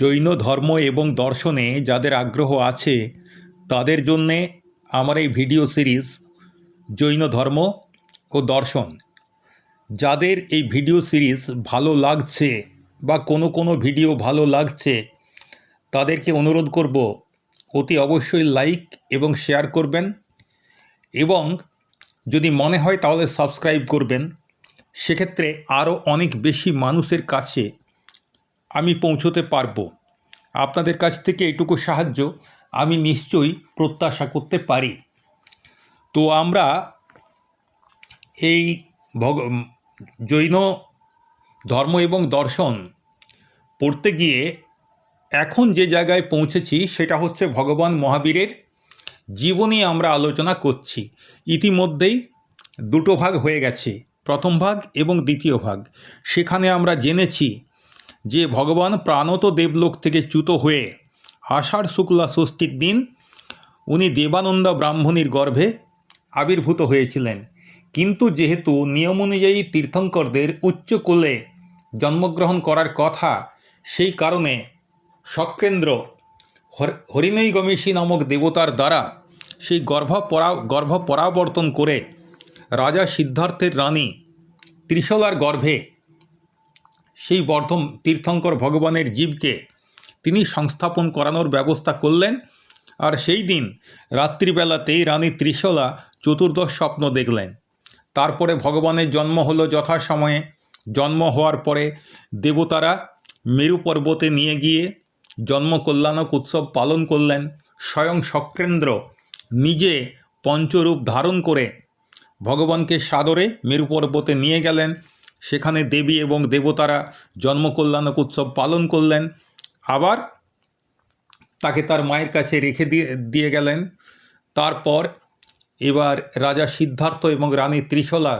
জৈন ধর্ম এবং দর্শনে যাদের আগ্রহ আছে, তাদের জন্যে আমার এই ভিডিও সিরিজ জৈন ধর্ম ও দর্শন। যাদের এই ভিডিও সিরিজ ভালো লাগছে বা কোনো কোনো ভিডিও ভালো লাগছে, তাদেরকে অনুরোধ করব, অতি অবশ্যই লাইক এবং শেয়ার করবেন এবং যদি মনে হয় তাহলে সাবস্ক্রাইব করবেন। সেক্ষেত্রে আরও অনেক বেশি মানুষের কাছে আমি পৌঁছতে পারব। আপনাদের কাছ থেকে এটুকু সাহায্য আমি নিশ্চয়ই প্রত্যাশা করতে পারি। তো আমরা এই ভগ জৈন ধর্ম এবং দর্শন পড়তে গিয়ে এখন যে জায়গায় পৌঁছেছি সেটা হচ্ছে ভগবান মহাবীরের জীবনী আমরা আলোচনা করছি। ইতিমধ্যেই দুটো ভাগ হয়ে গেছে, প্রথম ভাগ এবং দ্বিতীয় ভাগ। সেখানে আমরা জেনেছি যে ভগবান প্রাণত দেবলোক থেকে চ্যুত হয়ে আষাঢ় শুক্লা ষষ্ঠীর দিন উনি দেবানন্দা ব্রাহ্মণীর গর্ভে আবির্ভূত হয়েছিলেন। কিন্তু যেহেতু নিয়ম অনুযায়ী তীর্থঙ্করদের উচ্চ কোলে জন্মগ্রহণ করার কথা, সেই কারণে সকেন্দ্র হর- হরিণৈ গমেশী নামক দেবতার দ্বারা সেই গর্ভ পরা, গর্ভ পরাবর্তন করে রাজা সিদ্ধার্থের রানী ত্রিশলার গর্ভে সেই বর্ধম তীর্থঙ্কর ভগবানের জীবকে তিনি সংস্থাপন করানোর ব্যবস্থা করলেন। আর সেই দিন রাত্রিবেলাতেই রানী ত্রিশলা চতুর্দশ স্বপ্ন দেখলেন। তারপরে ভগবানের জন্ম হলো যথাসময়ে। জন্ম হওয়ার পরে দেবতারা মেরু পর্বতে নিয়ে গিয়ে জন্মকল্যাণক উৎসব পালন করলেন। স্বয়ং সক্রেন্দ্র নিজে পঞ্চরূপ ধারণ করে ভগবানকে সাদরে মেরু পর্বতে নিয়ে গেলেন। সেখানে দেবী এবং দেবতারা জন্মকল্যাণক উৎসব পালন করলেন। আবার তাকে তার মায়ের কাছে রেখে দিয়ে দিয়ে গেলেন। তারপর এবার রাজা সিদ্ধার্থ এবং রানী ত্রিশলা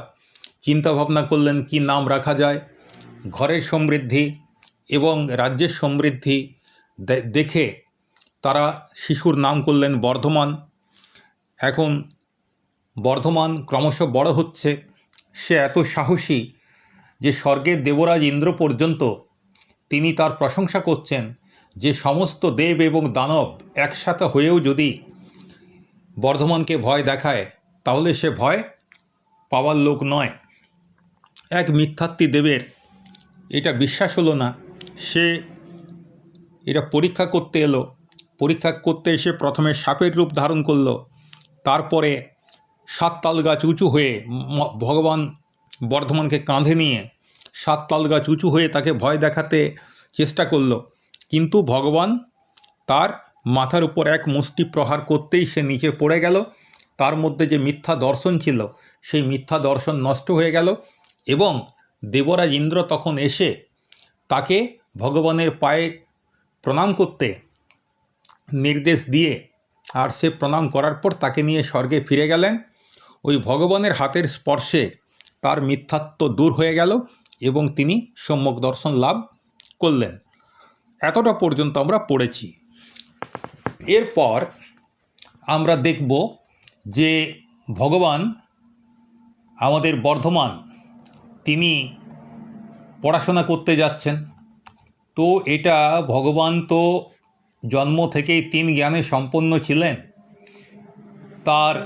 চিন্তাভাবনা করলেন, কি নাম রাখা যায়? ঘরের সমৃদ্ধি এবং রাজ্যের সমৃদ্ধি দেখে তারা শিশুর নাম করলেন বর্ধমান। এখন বর্ধমান ক্রমশ বড় হচ্ছে। সে এত সাহসী যে স্বর্গের দেবরাজ ইন্দ্র পর্যন্ত তিনি তার প্রশংসা করছেন, যে সমস্ত দেব এবং দানব একসাথে হয়েও যদি বর্ধমানকে ভয় দেখায়, তাহলে সে ভয় পাওয়ার লোক নয়। এক মিথ্যাত্মী দেবের এটা বিশ্বাস হলো না। সে এটা পরীক্ষা করতে এলো। পরীক্ষা করতে এসে প্রথমে সাপের রূপ ধারণ করল। তারপরে সাত তাল গাছ উঁচু হয়ে ভগবান বর্ধমানকে কাঁধে নিয়ে সাত তাল গাছ উঁচু হয়ে তাকে ভয় দেখাতে চেষ্টা করল। কিন্তু ভগবান তার মাথার উপর এক মুষ্টি প্রহার করতেই সে নিচে পড়ে গেল। তার মধ্যে যে মিথ্যা দর্শন ছিল, সেই মিথ্যা দর্শন নষ্ট হয়ে গেল এবং দেবরাজ ইন্দ্র তখন এসে তাকে ভগবানের পায়ে প্রণাম করতে নির্দেশ দিয়ে আর সে প্রণাম করার পর তাকে নিয়ে স্বর্গে ফিরে গেলেন। ওই ভগবানের হাতের স্পর্শে তার মিথ্যাত্ব দূর হয়ে গেল এবং তিনি সম্যক দর্শন লাভ করলেন। এতটা পর্যন্ত আমরা পড়েছি। এরপর আমরা দেখব যে ভগবান, আমাদের বর্ধমান, তিনি পড়াশোনা করতে যাচ্ছেন। তো এটা ভগবান তো জন্ম থেকেই তিন জ্ঞানে সম্পন্ন ছিলেন। তার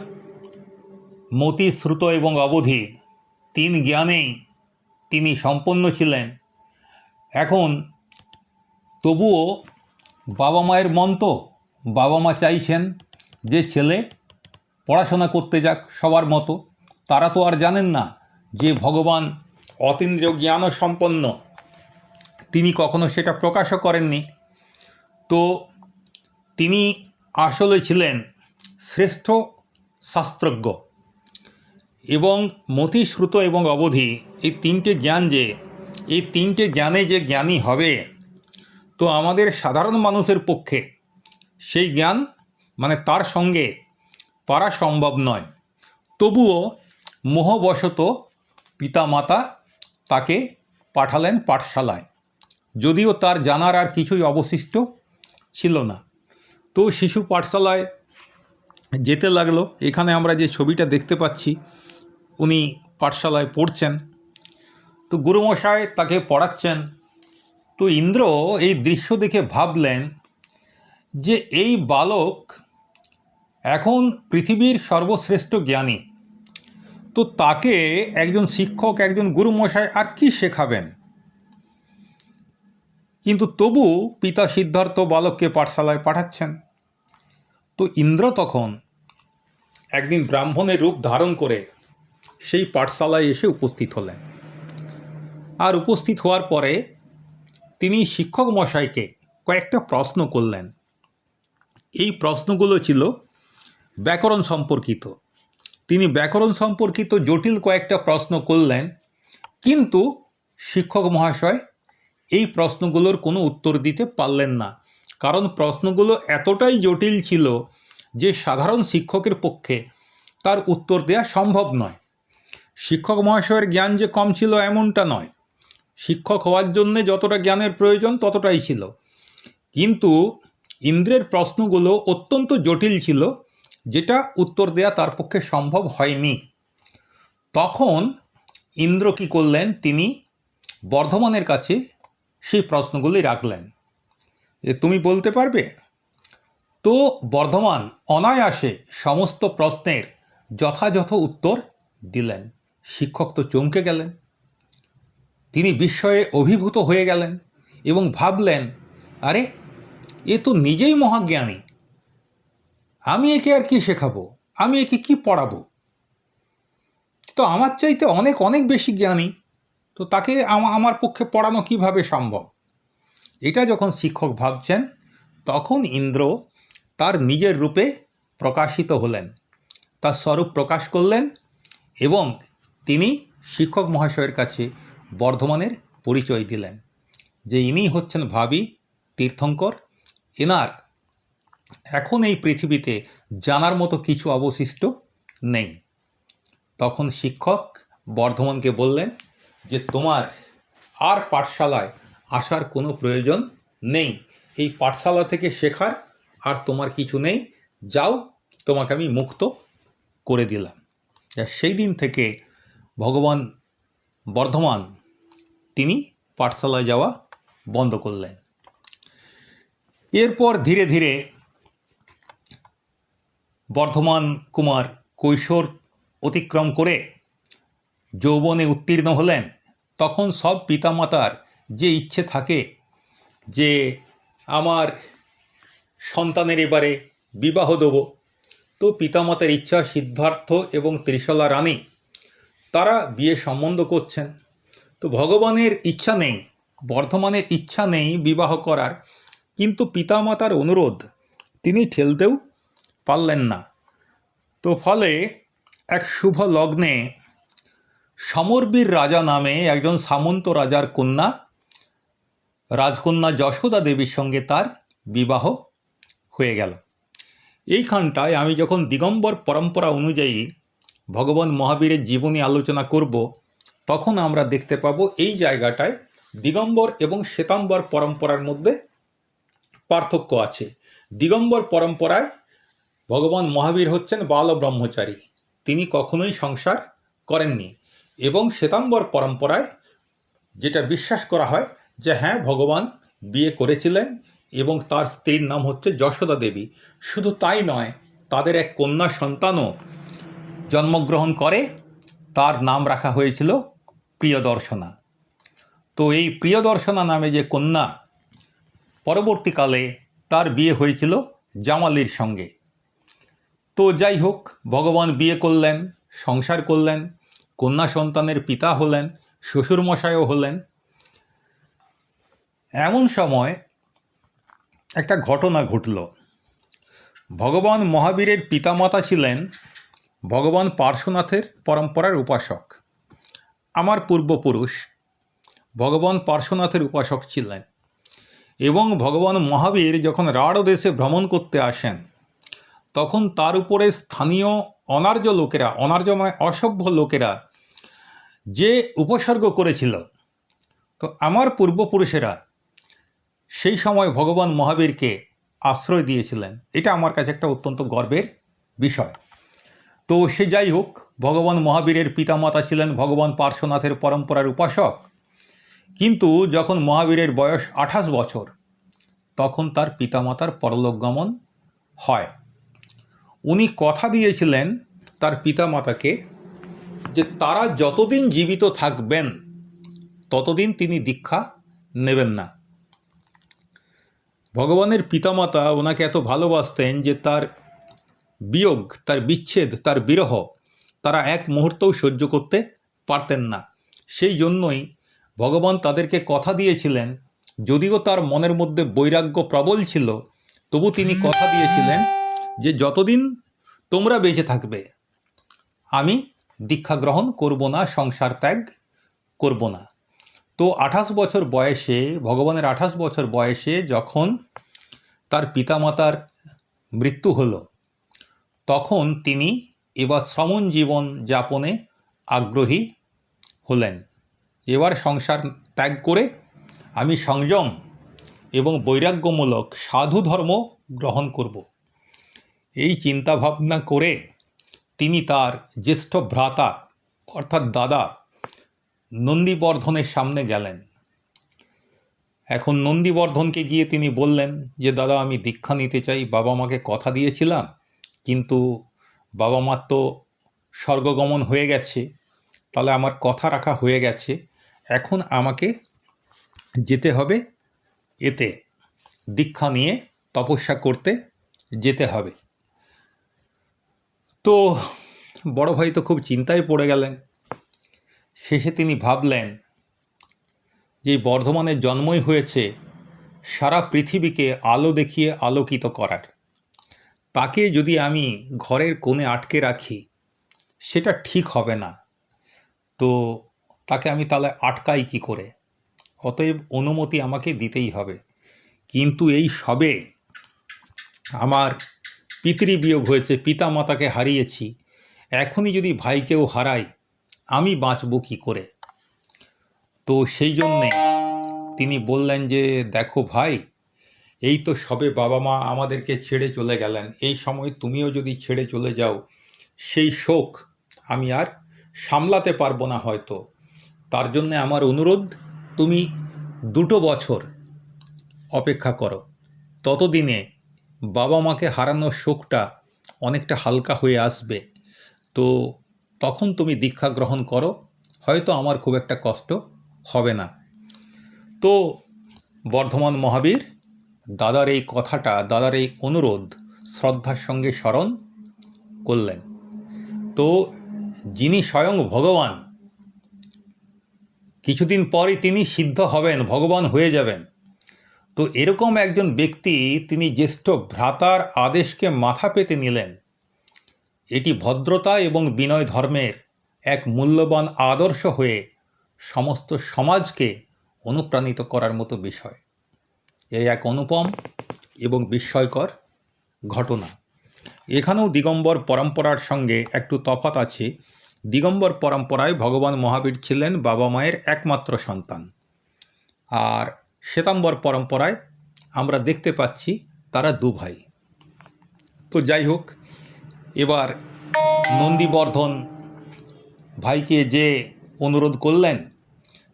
মতি শ্রুত এবং অবধি তিন জ্ঞানেই তিনি সম্পন্ন ছিলেন। এখন তবুও বাবা মায়ের মন তো বাবা মা চাইছেন যে ছেলে পড়াশোনা করতে যাক সবার মতো। তারা তো আর জানেন না যে ভগবান অতীন্দ্রিয় জ্ঞান সম্পন্ন তিনি কখনো সেটা প্রকাশও করেননি। তো তিনি আসলে ছিলেন শ্রেষ্ঠ শাস্ত্রজ্ঞ। এবং মতিশ্রুত এবং অবধি এই তিনটে জ্ঞান যে, এই তিনটে জ্ঞানে যে জ্ঞানী হবে, তো আমাদের সাধারণ মানুষের পক্ষে সেই জ্ঞান মানে তার সঙ্গে পারা সম্ভব নয়। তবুও মোহবশত পিতামাতা তাকে পাঠালেন পাঠশালায়। যদিও তার জানার আর কিছুই অবশিষ্ট ছিল না। তো শিশু পাঠশালায় যেতে লাগল। এখানে আমরা যে ছবিটা দেখতে পাচ্ছি উনি পাঠশালায় পড়ছেন, তো গুরুমশাই তাকে পড়াচ্ছেন। তো ইন্দ্র এই দৃশ্য দেখে ভাবলেন যে এই বালক এখন পৃথিবীর সর্বশ্রেষ্ঠ জ্ঞানী। তো তাকে একজন শিক্ষক, একজন গুরুমশাই আর কি শেখাবেন? কিন্তু তবু পিতা সিদ্ধার্থ বালককে পাঠশালায় পাঠাচ্ছেন। তো ইন্দ্র তখন একদিন ব্রাহ্মণের রূপ ধারণ করে সেই পাঠশালায় এসে উপস্থিত হলেন। আর উপস্থিত হওয়ার পরে তিনি শিক্ষক মশাইকে কয়েকটা প্রশ্ন করলেন। এই প্রশ্নগুলো ছিল ব্যাকরণ সম্পর্কিত। তিনি ব্যাকরণ সম্পর্কিত জটিল কয়েকটা প্রশ্ন করলেন, কিন্তু শিক্ষক মহাশয় এই প্রশ্নগুলোর কোনো উত্তর দিতে পারলেন না। কারণ প্রশ্নগুলো এতটাই জটিল ছিল যে সাধারণ শিক্ষকের পক্ষে তার উত্তর দেওয়া সম্ভব নয়। শিক্ষক মহাশয়ের জ্ঞান যে কম ছিল এমনটা নয়। শিক্ষক হওয়ার জন্যে যতটা জ্ঞানের প্রয়োজন ততটাই ছিল। কিন্তু ইন্দ্রের প্রশ্নগুলো অত্যন্ত জটিল ছিল, যেটা উত্তর দেয়া তার পক্ষে সম্ভব হয়নি। তখন ইন্দ্র কী করলেন? তিনি বর্ধমানের কাছে সেই প্রশ্নগুলি রাখলেন। যে তুমি বলতে পারবে? তো বর্ধমান অনায়াসে সমস্ত প্রশ্নের যথাযথ উত্তর দিলেন। শিক্ষক তো চমকে গেলেন। তিনি বিস্ময়ে অভিভূত হয়ে গেলেন এবং ভাবলেন, আরে, এ তো নিজেই মহাজ্ঞানী। আমি একে আর কি শেখাবো? আমি একে কি পড়াবো? তো আমার চাইতে অনেক অনেক বেশি জ্ঞানী। তো তাকে আমার পক্ষে পড়ানো কীভাবে সম্ভব? এটা যখন শিক্ষক ভাবছেন, তখন ইন্দ্র তার নিজের রূপে প্রকাশিত হলেন। তার স্বরূপ প্রকাশ করলেন এবং তিনি শিক্ষক মহাশয়ের কাছে বর্ধমানের পরিচয় দিলেন, যে ইনি হচ্ছেন ভাবি তীর্থঙ্কর। এনার এখন এই পৃথিবীতে জানার মতো কিছু অবশিষ্ট নেই। তখন শিক্ষক বর্ধমানকে বললেন যে, তোমার আর পাঠশালায় আসার কোনো প্রয়োজন নেই। এই পাঠশালা থেকে শেখার আর তোমার কিছু নেই। যাও, তোমাকে আমি মুক্ত করে দিলাম। সেই দিন থেকে ভগবান বর্ধমান, তিনি পাঠশালায় যাওয়া বন্ধ করলেন। এরপর ধীরে ধীরে বর্ধমান কুমার কৈশোর অতিক্রম করে যৌবনে উত্তীর্ণ হলেন। তখন সব পিতামাতার যে ইচ্ছে থাকে যে আমার সন্তানের এবারে বিবাহ দেব, তো পিতামাতার ইচ্ছা সিদ্ধার্থ এবং ত্রিশলা রানী তারা বিয়ে সম্বন্ধ করছেন। তো ভগবানের ইচ্ছা নেই, বর্ধমানের ইচ্ছা নেই বিবাহ করার। কিন্তু পিতামাতার অনুরোধ, তিনি ঠেলতেও পারলেন না। তো ফলে এক শুভ লগ্নে সমরবীর রাজা নামে একজন সামন্ত রাজার কন্যা, রাজকন্যা যশোদা দেবীর সঙ্গে তার বিবাহ হয়ে গেল। এইখানটায় আমি যখন দিগম্বর পরম্পরা অনুযায়ী ভগবান মহাবীরের জীবনী আলোচনা করব, তখন আমরা দেখতে পাবো এই জায়গাটায় দিগম্বর এবং শ্বেতাম্বর পরম্পরার মধ্যে পার্থক্য আছে। দিগম্বর পরম্পরায় ভগবান মহাবীর হচ্ছেন বাল ব্রহ্মচারী তিনি কখনোই সংসার করেননি এবং শ্বেতাম্বর পরম্পরায় যেটা বিশ্বাস করা হয় যে হ্যাঁ ভগবান বিয়ে করেছিলেন এবং তার স্ত্রীর নাম হচ্ছে যশোদা দেবী। শুধু তাই নয়, তাদের এক কন্যা সন্তানও জন্মগ্রহণ করে, তার নাম রাখা হয়েছিল প্রিয়দর্শনা। তো এই প্রিয়দর্শনা নামে যে কন্যা, পরবর্তীকালে তার বিয়ে হয়েছিল জামালির সঙ্গে। তো যাই হোক, ভগবান বিয়ে করলেন, সংসার করলেন, কন্যা সন্তানের পিতা হলেন, শ্বশুরমশাইও হলেন। এমন সময় একটা ঘটনা ঘটল। ভগবান মহাবীরের পিতামাতা ছিলেন ভগবান পার্শ্বনাথের পরম্পরার উপাসক। আমার পূর্বপুরুষ ভগবান পার্শ্বনাথের উপাসক ছিলেন এবং ভগবান মহাবীর যখন রাঢ় দেশে ভ্রমণ করতে আসেন, তখন তার উপরে স্থানীয় অনার্য লোকেরা, অনার্য মানে অসভ্য লোকেরা যে উপসর্গ করেছিল। তো আমার পূর্বপুরুষেরা সেই সময় ভগবান মহাবীরকে আশ্রয় দিয়েছিলেন। এটা আমার কাছে একটা অত্যন্ত গর্বের বিষয়। তো সে যাই হোক ভগবান মহাবীরের পিতামাতা ছিলেন ভগবান পার্শ্বনাথের পরম্পরার উপাসক। কিন্তু যখন মহাবীরের বয়স আঠাশ বছর, তখন তার পিতামাতার পরলোকগমন হয়। উনি কথা দিয়েছিলেন তার পিতামাতাকে যে তারা যতদিন জীবিত থাকবেন, ততদিন তিনি দীক্ষা নেবেন না। ভগবানের পিতামাতা ওনাকে এত ভালোবাসতেন যে তার বিয়োগ, তার বিচ্ছেদ, তার বিরহ, তারা এক মুহূর্তও সহ্য করতে পারতেন না। সেই জন্যই ভগবান তাদেরকে কথা দিয়েছিলেন, যদিও তার মনের মধ্যে বৈরাগ্য প্রবল ছিল, তবু তিনি কথা দিয়েছিলেন যে, যতদিন তোমরা বেঁচে থাকবে, আমি দীক্ষা গ্রহণ করব না, সংসার ত্যাগ করব না। তো আঠাশ বছর বয়সে, ভগবানের আঠাশ বছর বয়সে যখন তার পিতামাতার মৃত্যু হলো তখন তিনি এবার শ্রমণ জীবন যাপনে আগ্রহী হলেন। এবার সংসার ত্যাগ করে আমি সংযম এবং বৈরাগ্যমূলক সাধু ধর্ম গ্রহণ করব। এই চিন্তাভাবনা করে তিনি তার জ্যেষ্ঠ ভ্রাতা, অর্থাৎ দাদা নন্দীবর্ধনের সামনে গেলেন। এখন নন্দীবর্ধনকে গিয়ে তিনি বললেন যে, দাদা, আমি দীক্ষা নিতে চাই বাবা মাকে কথা দিয়েছিলাম কিন্তু বাবা মার তো স্বর্গগমন হয়ে গেছে, তাহলে আমার কথা রাখা হয়ে গেছে, এখন আমাকে যেতে হবে এতে। দীক্ষা নিয়ে তপস্যা করতে যেতে হবে। তো বড় ভাই তো খুব চিন্তায় পড়ে গেলেন। শেষে তিনি ভাবলেন, যে বর্ধমানের জন্মই হয়েছে, সারা পৃথিবীকে আলো দেখিয়ে আলোকিত করার। তাকে যদি আমি ঘরের কোণে আটকে রাখি, সেটা ঠিক হবে না। তো তাকে আমি তাহলে আটকাই কি করে? অতএব অনুমতি আমাকে দিতেই হবে। কিন্তু এই সবে আমার পিতৃবিয়োগ হয়েছে পিতা মাতাকে হারিয়েছি। এখনই যদি ভাইকেও হারাই, আমি বাঁচব কি করে? তো সেই জন্যে তিনি বললেন যে, দেখো ভাই এই তো সবে বাবা মা আমাদেরকে ছেড়ে চলে গেলেন। এই সময় তুমিও যদি ছেড়ে চলে যাও, সেই শোক আমি আর সামলাতে পারব না হয়তো। তার জন্যে আমার অনুরোধ, তুমি দুটো বছর অপেক্ষা করো। ততদিনে বাবা মাকে হারানোর শোকটা অনেকটা হালকা হয়ে আসবে। তো তখন তুমি দীক্ষা গ্রহণ করো, হয়তো আমার খুব একটা কষ্ট হবে না। তো বর্ধমান মহাবীর দাদার এই কথাটা, দাদার এই অনুরোধ শ্রদ্ধার সঙ্গে স্মরণ করলেন। তো যিনি স্বয়ং ভগবান, কিছুদিন পরই তিনি সিদ্ধ হবেন, ভগবান হয়ে যাবেন। তো এরকম একজন ব্যক্তি তিনি জ্যেষ্ঠ ভ্রাতার আদেশকে মাথা পেতে নিলেন। এটি ভদ্রতা এবং বিনয় ধর্মের এক মূল্যবান আদর্শ হয়ে সমস্ত সমাজকে অনুপ্রাণিত করার মতো বিষয়। এই এক অনুপম এবং বিস্ময়কর ঘটনা। এখানেও দিগম্বর পরম্পরার সঙ্গে একটু তফাত আছে। দিগম্বর পরম্পরায় ভগবান মহাবীর ছিলেন বাবা মায়ের একমাত্র সন্তান। আর শ্বেতাম্বর পরম্পরায় আমরা দেখতে পাচ্ছি তারা দু ভাই। তো যাই হোক, এবার নন্দীবর্ধন ভাইকে যে অনুরোধ করলেন,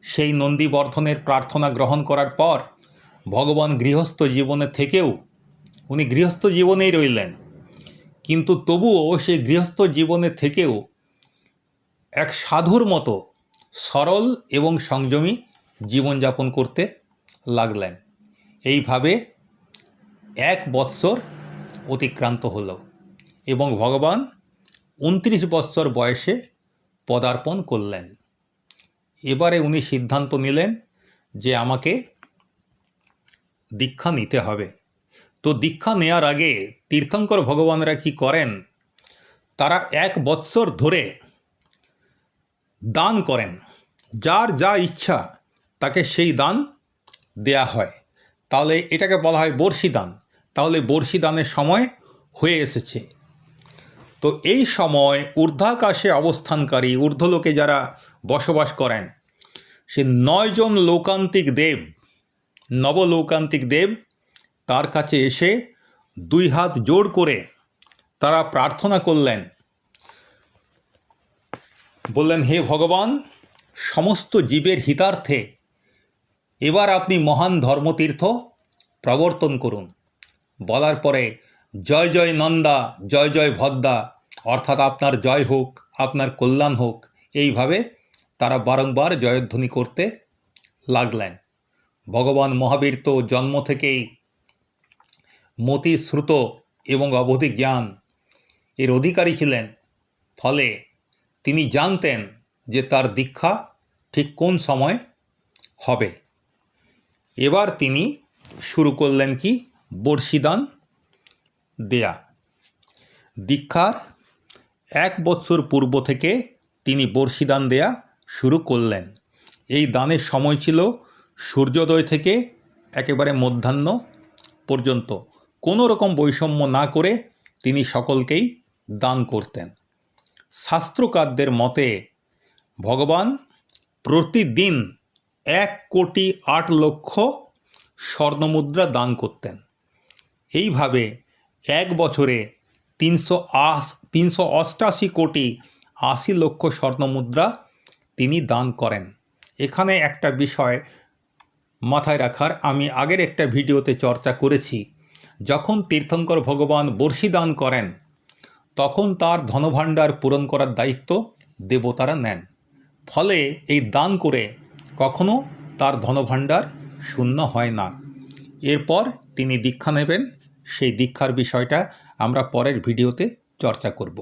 সেই নন্দীবর্ধনের প্রার্থনা গ্রহণ করার পর ভগবান গৃহস্থ জীবনে থেকেও উনি গৃহস্থ জীবনেই রইলেন। কিন্তু তবুও সেই গৃহস্থ জীবনে থেকেও এক সাধুর মতো সরল এবং সংযমী জীবনযাপন করতে লাগলেন। এইভাবে এক বৎসর অতিক্রান্ত হল এবং ভগবান উনত্রিশ বৎসর বয়সে পদার্পণ করলেন। এবারে উনি সিদ্ধান্ত নিলেন যে আমাকে দীক্ষা নিতে হবে। তো দীক্ষা নেয়ার আগে তীর্থঙ্কর ভগবানরা কি করেন? তারা এক বৎসর ধরে দান করেন। যার যা ইচ্ছা তাকে সেই দান দেয়া হয়। তাহলে এটাকে বলা হয় বর্ষি দান। তাহলে বর্ষি দানের সময় হয়ে এসেছে। তো এই সময় ঊর্ধ্বাকাশে অবস্থানকারী ঊর্ধ্বলোকে যারা বসবাস করেন, সে নয়জন লোকান্তিক দেব নবলৌকান্তিক দেব তার কাছে এসে দুই হাত জোড় করে তারা প্রার্থনা করলেন। বললেন, হে ভগবান, সমস্ত জীবের হিতার্থে এবার আপনি মহান ধর্মতীর্থ প্রবর্তন করুন। বলার পরে, জয় জয় নন্দা, জয় জয় ভদ্দা, অর্থাৎ আপনার জয় হোক, আপনার কল্যাণ হোক, এইভাবে তারা বারংবার জয়ধ্বনি করতে লাগলেন। ভগবান মহাবীর তো জন্ম থেকেই মতিশ্রুত এবং অবধি জ্ঞান। এর অধিকারী ছিলেন। ফলে তিনি জানতেন যে তার দীক্ষা ঠিক কোন সময় হবে। এবার তিনি শুরু করলেন কি? বর্ষিদান দেয়া। দীক্ষার এক বৎসর পূর্ব থেকে তিনি বর্ষিদান দেয়া শুরু করলেন। এই দানের সময় ছিল সূর্যোদয় থেকে একেবারে মধ্যাহ্ন পর্যন্ত কোনো রকম বৈষম্য না করে তিনি সকলকেই দান করতেন। শাস্ত্রকারদের মতে, ভগবান প্রতিদিন এক কোটি আট লক্ষ স্বর্ণমুদ্রা দান করতেন। এইভাবে এক বছরে তিনশো আশ, তিনশো অষ্টাশি কোটি আশি লক্ষ স্বর্ণমুদ্রা তিনি দান করেন। এখানে একটা বিষয় মাথায় রাখার আমি আগের একটা ভিডিওতে চর্চা করেছি। যখন তীর্থঙ্কর ভগবান বর্ষি দান করেন, তখন তার ধনভাণ্ডার পূরণ করার দায়িত্ব দেবতারা নেন। ফলে এই দান করে কখনো তার ধনভাণ্ডার শূন্য হয় না। এরপর তিনি দীক্ষা নেবেন। সেই দীক্ষার বিষয়টা আমরা পরের ভিডিওতে চর্চা করব।